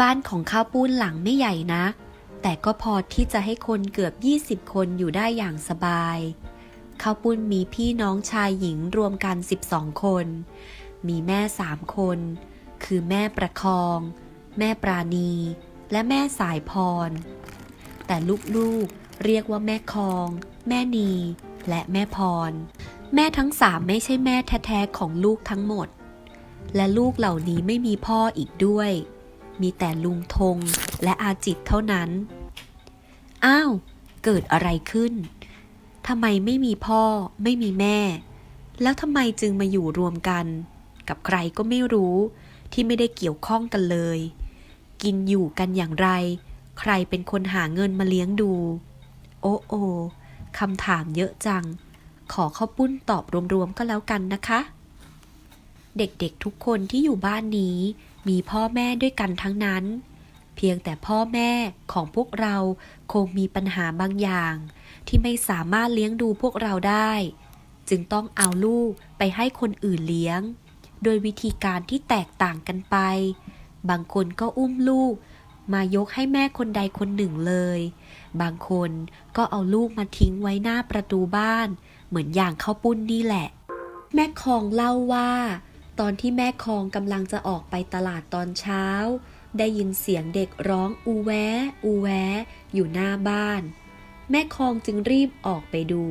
บ้านของข้าวปุ้นหลังไม่ใหญ่นัก แต่ก็พอที่จะให้คนเกือบ 20 คนอยู่ได้อย่างสบาย ข้าวปุ้นมีพี่น้องชายหญิงรวมกัน 12 คน มีแม่สามคน คือแม่ประคอง แม่ปราณี และแม่สายพร แต่ลูกๆเรียกว่าแม่คอง แม่นี และแม่พร แม่ทั้งสามไม่ใช่แม่แท้ๆของลูกทั้งหมด และลูกเหล่านี้ไม่มีพ่ออีกด้วย มีแต่ลุงธงและอาจิตเท่านั้น อ้าว เกิดอะไรขึ้นทำไมไม่มีพ่อ ไม่มีแม่ แล้วทำไมจึงมาอยู่รวมกัน กับใครก็ไม่รู้ที่ไม่ได้เกี่ยวข้องกันเลย กินอยู่กันอย่างไร ใครเป็นคนหาเงินมาเลี้ยงดู โอ้โอคำถามเยอะจัง ขอข้าวปุ้นตอบรวมๆก็แล้วกันนะคะ เด็กๆทุกคนที่อยู่บ้านนี้ มีพ่อแม่ด้วยกันทั้งนั้น เพียงแต่พ่อแม่ของพวกเราคงมีปัญหาบางอย่าง ที่ไม่สามารถเลี้ยงดูพวกเราได้ จึงต้องเอาลูกไปให้คนอื่นเลี้ยง โดยวิธีการที่แตกต่างกันไป บางคนก็อุ้มลูก มายกให้แม่คนใดคนหนึ่งเลย บางคนก็เอาลูกมาทิ้งไว้หน้าประตูบ้าน เหมือนอย่างข้าวปุ้นนี่แหละ แม่คองเล่าว่า ตอนที่แม่คองกำลังจะออกไปตลาดตอนเช้า ได้ยินเสียงเด็กร้องอูแวอูแวอยู่หน้าบ้าน แม่คองจึงรีบออกไปดู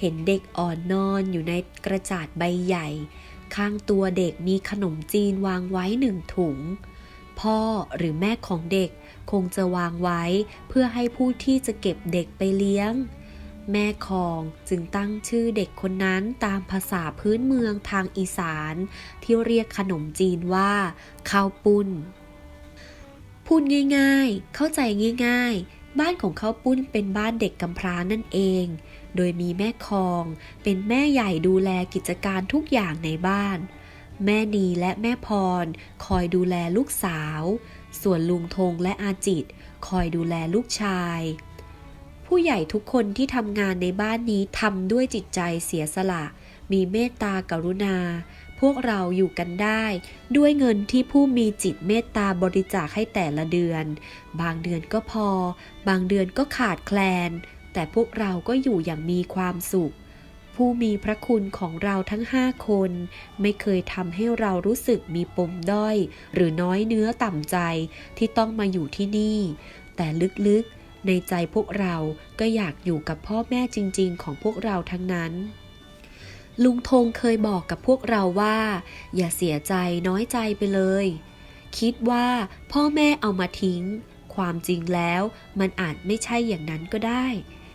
เห็นเด็กอ่อนนอนอยู่ในกระจาดใบใหญ่ ข้างตัวเด็กมีขนมจีนวางไว้หนึ่งถุง พ่อหรือแม่ของเด็กคงจะวางไว้เพื่อให้ผู้ที่จะเก็บเด็กไปเลี้ยง แม่คองจึงตั้งชื่อเด็กคนนั้นตามภาษาพื้นเมืองทางอีสาน ที่เรียกขนมจีนว่าข้าวปุ้น พูดง่ายๆ เข้าใจง่ายๆ บ้านของข้าวปุ้นเป็นบ้านเด็กกำพร้านั่นเอง โดยมีแม่คอง เป็นแม่ใหญ่ดูแลกิจการทุกอย่างในบ้าน แม่นีและแม่พร คอยดูแลลูกสาว ส่วนลุงธงและอาจิต คอยดูแลลูกชาย ผู้ใหญ่ทุกคนที่ทำงานในบ้านนี้ทำด้วยจิตใจเสียสละ มีเมตตากรุณา พวกเราอยู่กันได้ ด้วยเงินที่ผู้มีจิตเมตตาบริจาคให้แต่ละเดือน บางเดือนก็พอ บางเดือนก็ขาดแคลน แต่พวกเราก็อยู่อย่างมีความสุข ผู้มีพระคุณของเราทั้งห้าคน ไม่เคยทำให้เรารู้สึกมีปมด้อย หรือน้อยเนื้อต่ำใจที่ต้องมาอยู่ที่นี่ แต่ลึกๆ ในใจพวกเราก็อยากอยู่กับพ่อแม่จริง ๆ ของพวกเราทั้งนั้น ลุงธงเคยบอกกับพวกเราว่า อย่าเสียใจน้อยใจไปเลย คิดว่าพ่อแม่เอามาทิ้ง ความจริงแล้วมันอาจไม่ใช่อย่างนั้นก็ได้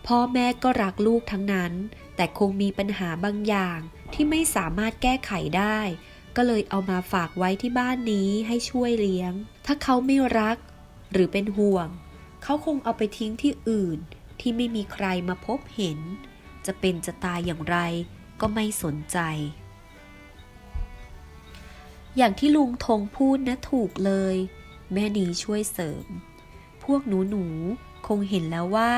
พ่อแม่ก็รักลูกทั้งนั้น แต่คงมีปัญหาบางอย่างที่ไม่สามารถแก้ไขได้ ก็เลยเอามาฝากไว้ที่บ้านนี้ให้ช่วยเลี้ยง ถ้าเขาไม่รัก หรือเป็นห่วง เขาคงเอาไปทิ้งที่อื่นที่ไม่มีใครมาพบเห็น จะเป็นจะตายอย่างไรก็ไม่สนใจ อย่างที่ลุงธงพูดนะถูกเลย แม่นีช่วยเสริม พวกหนูหนูคงเห็นแล้วว่า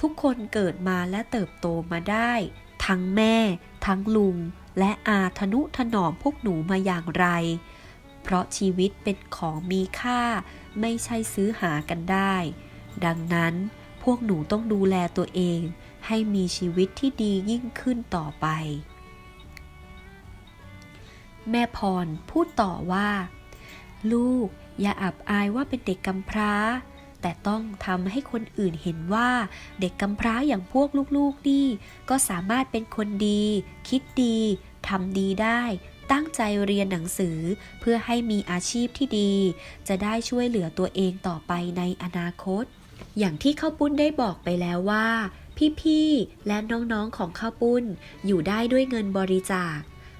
ทุกคนเกิดมาและเติบโตมาได้ ทั้งแม่ ทั้งลุง และอาทนุถนอมพวกหนูมาอย่างไร เพราะชีวิตเป็นของมีค่าไม่ใช่ซื้อหากันได้ ดังนั้นพวกหนูต้องดูแลตัวเองให้มีชีวิตที่ดียิ่งขึ้นต่อไป แม่พรพูดต่อว่า ลูกอย่าอับอายว่าเป็นเด็กกำพร้า แต่ต้องทำให้คนอื่นเห็นว่าเด็กกำพร้าอย่างพวกลูกๆนี่ก็สามารถเป็นคนดี คิดดีทำดีได้ตั้งใจเรียนหนังสือเพื่อให้มีอาชีพที่ดี จะได้ช่วยเหลือตัวเองต่อไปในอนาคต อย่างที่ข้าวปุ้นได้บอกไปแล้วว่า พี่ๆ และน้องๆของข้าวปุ้นอยู่ได้ด้วยเงินบริจาค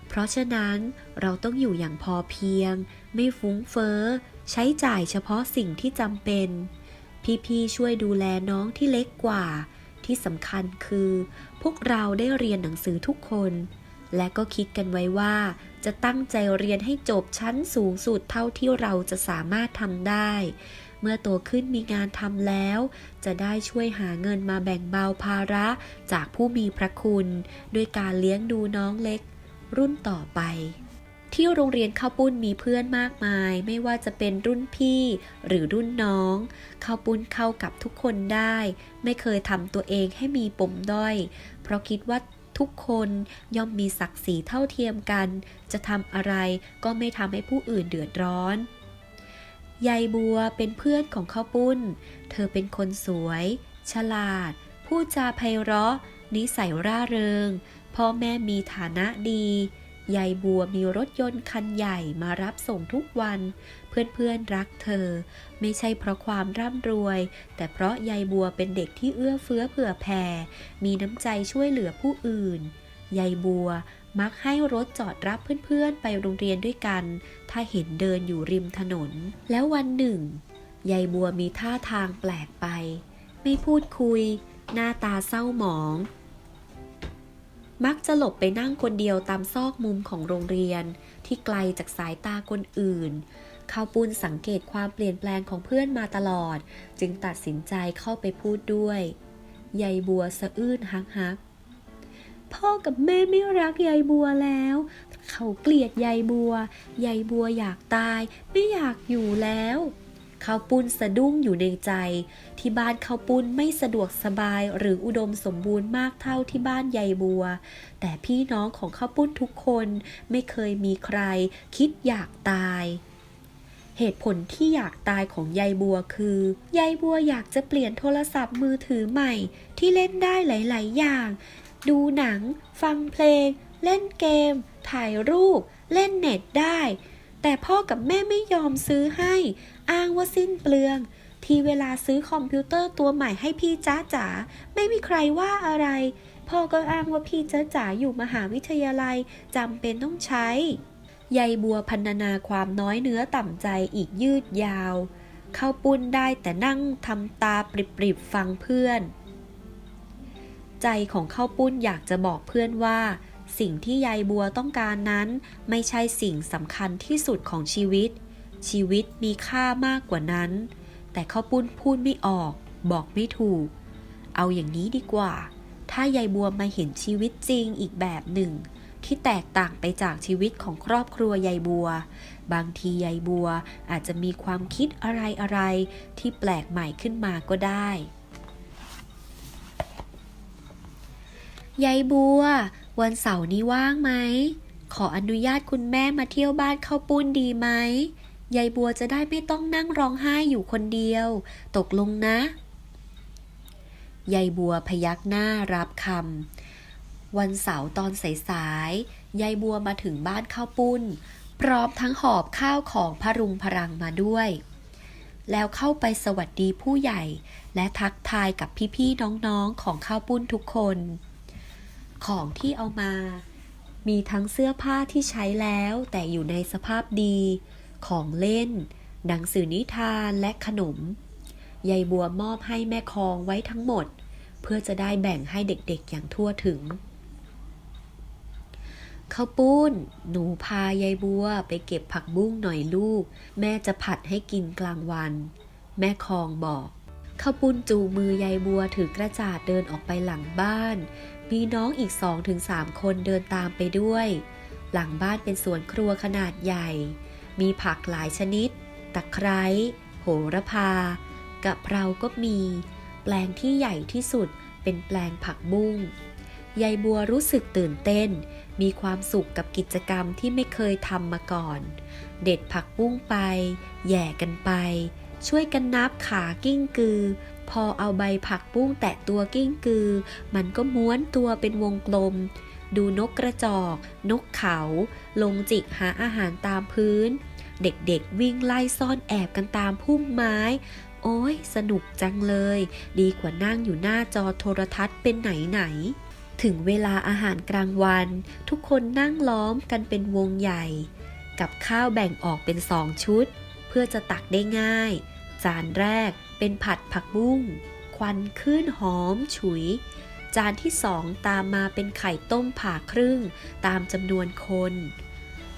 เพราะฉะนั้นเราต้องอยู่อย่างพอเพียง ไม่ฟุ้งเฟ้อ ใช้จ่ายเฉพาะสิ่งที่จำเป็น พี่ๆ ช่วยดูแลน้องที่เล็กกว่า ที่สำคัญคือ พวกเราได้เรียนหนังสือทุกคน และก็คิดกันไว้ว่า จะตั้งใจเรียนให้จบชั้นสูงสุดเท่าที่เราจะสามารถทำได้ เมื่อโตขึ้นมีงานทำแล้ว จะได้ช่วยหาเงินมาแบ่งเบาภาระจากผู้มีพระคุณ ด้วยการเลี้ยงดูน้องเล็ก รุ่นต่อไป ที่โรงเรียนข้าวปุ้นมีเพื่อนมากมาย ไม่ว่าจะเป็นรุ่นพี่หรือรุ่นน้องข้าวปุ้นเข้ากับทุกคนได้ ไม่เคยทำตัวเองให้มีปมด้อย เพราะคิดว่าทุกคนย่อมมีศักดิ์ศรีเท่าเทียมกัน จะทำอะไรก็ไม่ทำให้ผู้อื่นเดือดร้อน ยายบัวเป็นเพื่อนของข้าวปุ้น เธอเป็นคนสวย ฉลาด พูดจาไพเราะ นิสัยร่าเริง พ่อแม่มีฐานะดี ยายบัวมีรถยนต์คันใหญ่มารับส่งทุกวัน เพื่อนๆรักเธอ ไม่ใช่เพราะความร่ำรวย แต่เพราะยายบัวเป็นเด็กที่เอื้อเฟื้อเผื่อแผ่ มีน้ำใจช่วยเหลือผู้อื่น ยายบัว มักให้รถจอดรับเพื่อนๆ ไปโรงเรียนด้วยกัน ถ้าเห็นเดินอยู่ริมถนน แล้ววันหนึ่ง ยายบัวมีท่าทางแปลกไป ไม่พูดคุย หน้าตาเศร้าหมอง มักจะหลบไปนั่งคนเดียวตามซอกมุมของโรงเรียน ที่ไกลจากสายตาคนอื่นข้าวปุ้นสังเกตความเปลี่ยนแปลงของเพื่อนมาตลอด จึงตัดสินใจเข้าไปพูดด้วย ยายบัวสะอื้นฮักฮัก พ่อกับแม่ไม่รักยายบัวแล้ว เขาเกลียดยายบัวยายบัวอยากตายไม่อยากอยู่แล้วข้าวปุ้นสะดุ้งอยู่ในใจ ที่บ้านข้าวปุ้นไม่สะดวกสบายหรืออุดมสมบูรณ์มากเท่าที่บ้านยายบัว แต่พี่น้องของข้าวปุ้นทุกคนไม่เคยมีใคร คิดอยากตาย เหตุผลที่อยากตายของยายบัวคือยายบัวอยากจะเปลี่ยนโทรศัพท์มือถือใหม่ ที่เล่นได้หลาย ๆ อย่าง ดูหนัง ฟังเพลง เล่นเกม ถ่ายรูป เล่นเน็ตได้ แต่พ่อกับแม่ไม่ยอมซื้อให้ อ้างว่าสิ้นเปลือง ทีเวลาซื้อคอมพิวเตอร์ตัวใหม่ให้พี่จ้าจ๋าไม่มีใครว่าอะไร พ่อก็อ้างว่าพี่จ้าจ๋าอยู่มหาวิทยาลัยจำเป็นต้องใช้ยายบัวพันนาความน้อยเนื้อต่ำใจอีกยืดยาว เข้าปุ้นได้แต่นั่งทำตาปริบๆฟังเพื่อน ใจของข้าวปุ้นอยากจะบอกเพื่อนว่า สิ่งที่ยายบัวต้องการนั้น ไม่ใช่สิ่งสำคัญที่สุดของชีวิต ชีวิตมีค่ามากกว่านั้น แต่ข้าวปุ้นพูดไม่ออก บอกไม่ถูก เอาอย่างนี้ดีกว่า ถ้ายายบัวมาเห็นชีวิตจริงอีกแบบหนึ่ง ที่แตกต่างไปจากชีวิตของครอบครัวยายบัว บางทียายบัวอาจจะมีความคิดอะไรๆที่แปลกใหม่ขึ้นมาก็ได้ ยายบัว วันเสาร์นี้ว่างไหม ขออนุญาตคุณแม่มาเที่ยวบ้านข้าวปุ้นดีไหม ยายบัวจะได้ไม่ต้องนั่งร้องไห้อยู่คนเดียว ตกลงนะ ยายบัวพยักหน้ารับคำ วันเสาร์ตอนสายๆ ยายบัวมาถึงบ้านข้าวปุ้น พร้อมทั้งหอบข้าวของพรุงพรังมาด้วย แล้วเข้าไปสวัสดีผู้ใหญ่ และทักทายกับพี่ๆน้องๆของข้าวปุ้นทุกคน ของที่เอามา มีทั้งเสื้อผ้าที่ใช้แล้วแต่อยู่ในสภาพดี ของเล่น หนังสือนิทานและขนม ยายบัวมอบให้แม่คองไว้ทั้งหมด เพื่อจะได้แบ่งให้เด็กๆอย่างทั่วถึงข้าวปุ้น หนูพายายบัวไปเก็บผักบุ้งหน่อยลูก แม่จะผัดให้กินกลางวัน แม่คองบอกข้าวปุ้นจูงมือยายบัวถือกระจาดเดินออกไปหลังบ้าน มีน้องอีกสองถึงสามคนเดินตามไปด้วย หลังบ้านเป็นสวนครัวขนาดใหญ่ มีผักหลายชนิด ตะไคร้ โหระพากะเพราก็มี แปลงที่ใหญ่ที่สุดเป็นแปลงผักบุ้งยายบัวรู้สึกตื่นเต้น มีความสุขกับกิจกรรมที่ไม่เคยทำมาก่อน เด็ดผักบุ้งไป แย่กันไป ช่วยกันนับขากิ้งกือ พอเอาใบผักบุ้งแตะตัวกิ้งกือ มันก็ม้วนตัวเป็นวงกลม ดูนกกระจอก นกเขา ลงจิกหาอาหารตามพื้น เด็กๆวิ่งไล่ซ่อนแอบกันตามพุ่มไม้ โอ้ยสนุกจังเลย ดีกว่านั่งอยู่หน้าจอโทรทัศน์เป็นไหนๆถึงเวลาอาหารกลางวัน ทุกคนนั่งล้อมกันเป็นวงใหญ่ กับข้าวแบ่งออกเป็นสองชุด เพื่อจะตักได้ง่าย จานแรก เป็นผัดผักบุ้ง ควันขึ้นหอมฉุย จานที่สองตามมาเป็นไข่ต้มผ่าครึ่ง ตามจำนวนคน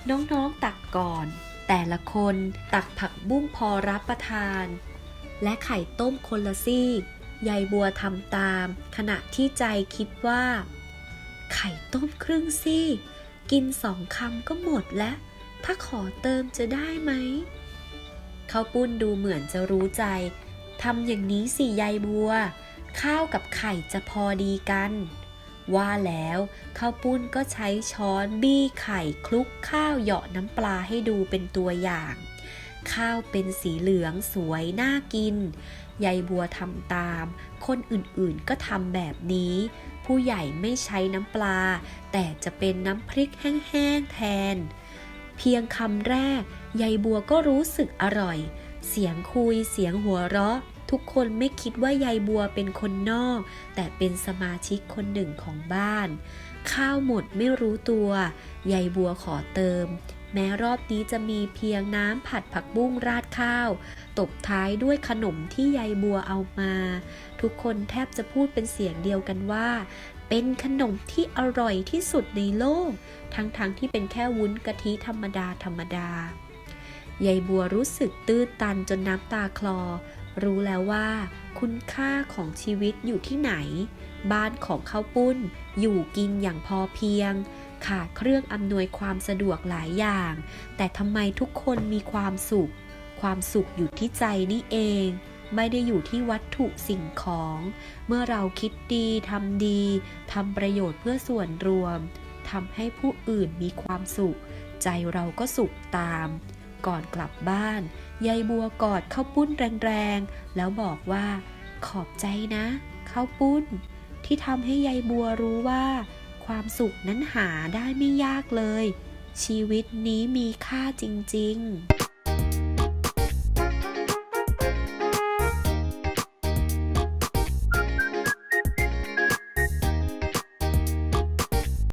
น้องๆตักก่อน แต่ละคนตักผักบุ้งพอรับประทาน และไข่ต้มคนละซีกยายบัวทำตาม ขณะที่ใจคิดว่า ไข่ต้มครึ่งซีกกินสองคำก็หมดแล้ว ถ้าขอเติมจะได้ไหมข้าวปุ้นดูเหมือนจะรู้ใจ ทำอย่างนี้สิยายบัว ข้าวกับไข่จะพอดีกัน ว่าแล้วข้าวปุ้นก็ใช้ช้อนบี้ไข่คลุกข้าวเหยาะน้ำปลาให้ดูเป็นตัวอย่าง ข้าวเป็นสีเหลืองสวยน่ากินยายบัวทำตาม คนอื่นๆก็ทำแบบนี้ ผู้ใหญ่ไม่ใช้น้ำปลา แต่จะเป็นน้ำพริกแห้งๆแทน เพียงคำแรกยายบัวก็รู้สึกอร่อย เสียงคุย เสียงหัวเราะ ทุกคนไม่คิดว่ายายบัวเป็นคนนอก แต่เป็นสมาชิกคนหนึ่งของบ้าน ข้าวหมดไม่รู้ตัวยายบัวขอเติม แม้รอบนี้จะมีเพียงน้ำผัดผักบุ้งราดข้าว ตบท้ายด้วยขนมที่ยายบัวเอามา ทุกคนแทบจะพูดเป็นเสียงเดียวกันว่า เป็นขนมที่อร่อยที่สุดในโลก ทั้งๆทที่เป็นแค่วุ้นกะทิธรรมดาธรรมดา ยายบัวรู้สึกตื้นตันจนน้ำตาคลอ รู้แล้วว่า คุณค่าของชีวิตอยู่ที่ไหน บ้านของข้าวปุ้น อยู่กินอย่างพอเพียง ขาดเครื่องอำนวยความสะดวกหลายอย่าง แต่ทำไมทุกคนมีความสุข ความสุขอยู่ที่ใจนี่เอง ไม่ได้อยู่ที่วัตถุสิ่งของ เมื่อเราคิดดีทำดีทำประโยชน์เพื่อส่วนรวมทำให้ผู้อื่นมีความสุข ใจเราก็สุขตาม ก่อนกลับบ้าน ยายบัวกอดข้าวปุ้นแรงๆ แล้วบอกว่า ขอบใจนะข้าวปุ้น ที่ทำให้ยายบัวรู้ว่า ความสุขนั้นหาได้ไม่ยากเลย ชีวิตนี้มีค่าจริง ๆ